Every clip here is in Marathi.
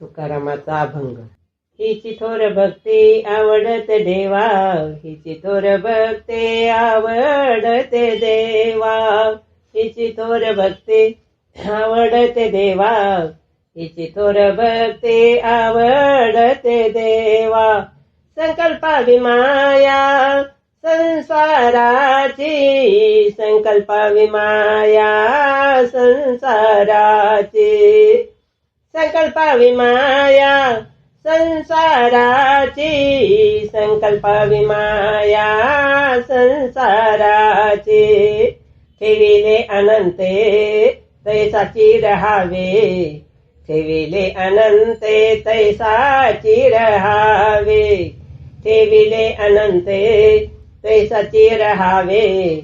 तुकारामाचा अभंग. हिची थोर भक्ती आवडत देवा हिची थोर भक्ती आवडते देवा हिची थोर भक्ती आवडते देवा हिची थोर भक्ती आवडते देवा. संकल्पा विमाया संसाराची संकल्पा विमाया संसाराची. संकल्पा विमाया संसाराची संकल्पा विमाया संसाराची. ठेविले अनंते तैसाची रहावे. ठेविले अनंते तैसाची रहावे. ठेविले अनंते तैसाची रहावे.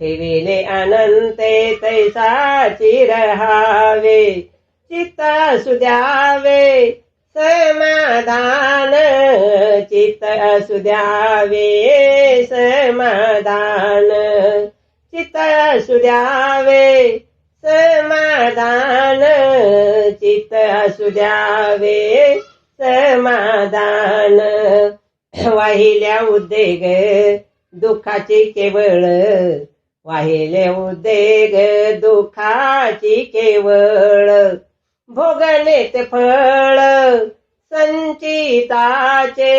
ठेविले अनंते तैसाची रहावे. चित्त द्यावे समाधान चित्त द्यावे समाधान चित्त द्यावे समाधान चित्त द्यावे समाधान वाहिल्या उद्देग दुःखाची केवळ वाहिले उद्देग दुःखाची केवळ. भोगणेत फळ. संचिताचे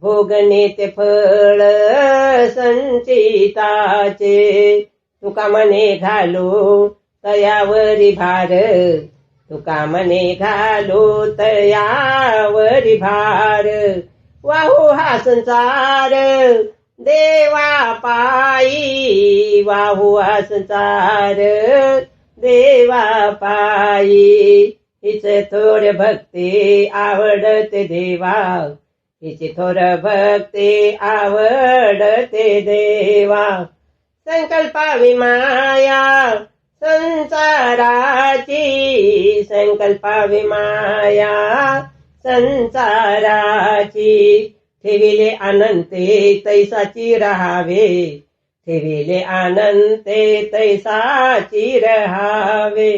भोगणेत फळ. संचिताचे तुका मने घालो तयावरी भार. तुका मने घालो तयावरी भार. वाहू हा संसार देवा पायी वाहू हा संसार. देवा पायी. हिच थोर भक्ती आवडते देवा. हिची थोर भक्ती आवडते देवा. संकल्पा विमाया संसाराची. संकल्पा विमाया संसाराची. ठेविले अनंते तैसाची राहावे. ठेविले आनंदे तैसाची रहावे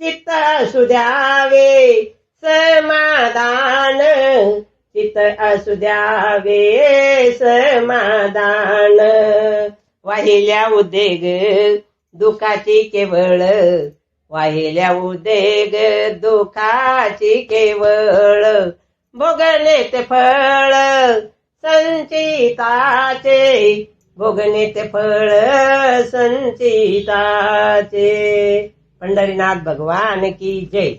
चित्त असुद्यावे समाधान चित्त असुद्यावे समाधान. वाहिल्या उद्देग दुखाची केवळ वाहिल्या उद्देग दुखाची केवळ. भोगणेत फळ संचिताचे भोगणेत फळ संचिताचे. पंढरीनाथ भगवान की जय.